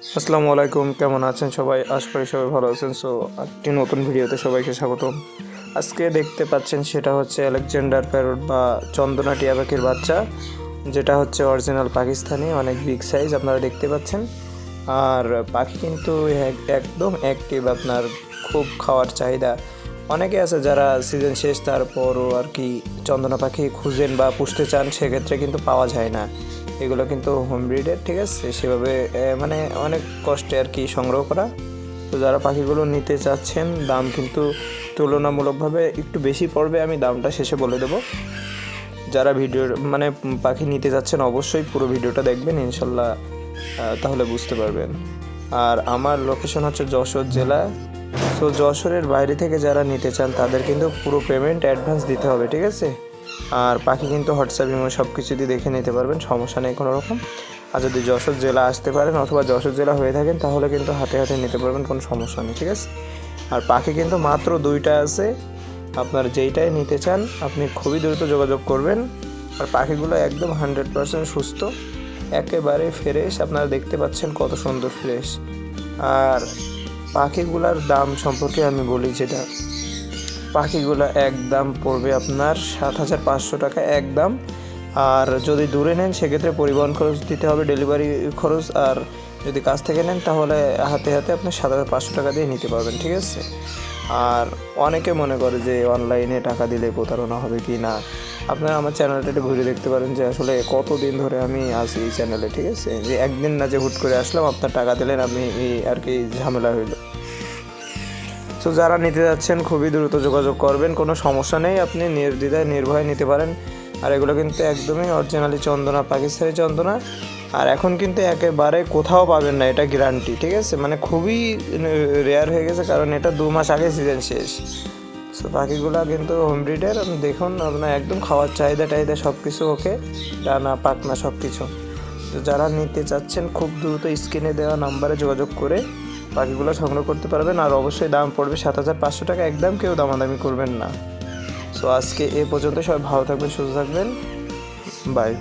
আসসালামু আলাইকুম, কেমন আছেন সবাই? আশা করি সবাই ভালো আছেন। সো একটি নতুন ভিডিওতে সবাইকে স্বাগতম। আজকে দেখতে পাচ্ছেন সেটা হচ্ছে আলেকজান্ডার প্যারোট বা চন্দনা টিয়া পাখির বাচ্চা, যেটা হচ্ছে অরিজিনাল পাকিস্তানি, অনেক বিগ সাইজ আপনারা দেখতে পাচ্ছেন। আর পাখি কিন্তু এক- একদম অ্যাক্টিভ আপনার খুব খাওয়ার চাহিদা। অনেকে আছে যারা সিজন শেষ তারপরও আর কি চন্দনা পাখি খুঁজেন বা পুষতে চান, সেক্ষেত্রে কিন্তু পাওয়া যায় না। এগুলো কিন্তু হোম ব্রিডের ঠিক আছে? সেভাবে মানে অনেক কষ্টে আর কি সংগ্রহ করা। তো যারা পাখিগুলো নিতে চাচ্ছেন, দাম কিন্তু তুলনামূলকভাবে একটু বেশি পড়বে, আমি দামটা শেষে বলে দেবো। যারা ভিডিওর মানে পাখি নিতে যাচ্ছেন অবশ্যই পুরো ভিডিওটা দেখবেন, ইনশাল্লাহ তাহলে বুঝতে পারবেন। আর আমার লোকেশন হচ্ছে যশোর জেলা। তো যশোরের বাইরে থেকে যারা নিতে চান, তাদের কিন্তু পুরো পেমেন্ট অ্যাডভান্স দিতে হবে, ঠিক আছে? আর পাখি কিন্তু হোয়াটসঅ্যাপ, ইমো সব দিয়ে দেখে নিতে পারবেন, সমস্যা নেই কোনো রকম আর যদি যশোর জেলা আসতে পারেন অথবা যশোর জেলা হয়ে থাকেন, তাহলে কিন্তু হাতে হাতে নিতে পারবেন, কোনো সমস্যা নেই, ঠিক আছে? আর পাখি কিন্তু মাত্র দুইটা আছে, আপনার যেইটাই নিতে চান, আপনি খুবই দ্রুত যোগাযোগ করবেন। আর পাখিগুলো একদম হান্ড্রেড পার্সেন্ট সুস্থ, একেবারে ফ্রেশ, আপনারা দেখতে পাচ্ছেন কত সুন্দর ফ্রেশ। আর পাখিগুলার দাম সম্পর্কে আমি বলি যেটা পাখিগুলো একদম পড়বে আপনার সাত হাজার পাঁচশো টাকা একদম আর যদি দূরে নেন, সেক্ষেত্রে পরিবহন খরচ দিতে হবে ডেলিভারি খরচ। আর যদি কাছ থেকে নেন, তাহলে হাতে হাতে আপনি সাত হাজার পাঁচশো টাকা দিয়ে নিতে পারবেন, ঠিক আছে? আর অনেকে মনে করে যে অনলাইনে টাকা দিলে প্রতারণা হবে কি না? আপনারা আমার চ্যানেলটা একটু ঘুরে দেখতে পারেন যে আসলে কতদিন ধরে আমি আছি এই চ্যানেলে ঠিক আছে? যে একদিন না যে হুট করে আসলাম, আপনার টাকা দিলেন, আপনি এই আর কি ঝামেলা হইল। তো যারা নিতে যাচ্ছেন, খুবই দ্রুত যোগাযোগ করবেন। কোনো সমস্যা নেই, আপনি নির্দ্বিধায়, নির্ভয়ে নিতে পারেন। আর এগুলো কিন্তু একদমই অরিজিনালি চন্দনা, পাকিস্তানি চন্দনা। আর এখন কিন্তু একেবারে কোথাও পাবেন না, এটা গ্যারান্টি ঠিক আছে? মানে খুবই রেয়ার হয়ে গেছে, কারণ এটা দু মাস আগে সিজন শেষ। সো পাখিগুলো কিন্তু হোম ব্রিডের দেখুন, আপনার একদম খাওয়ার চাহিদা টাহিদা সব কিছু ওকে ডানা পাকনা সব কিছু তো যারা নিতে চাচ্ছেন, খুব দ্রুত স্ক্রিনে দেওয়া নাম্বারে যোগাযোগ করে পাখিগুলো সংগ্রহ করতে পারবেন আর অবশ্যই দাম পড়বে সাত হাজার পাঁচশো টাকা। একদম কেউ দামাদামি করবেন না। সো আজকে এ পর্যন্ত সবাই ভালো থাকবেন, সুস্থ থাকবেন। বাই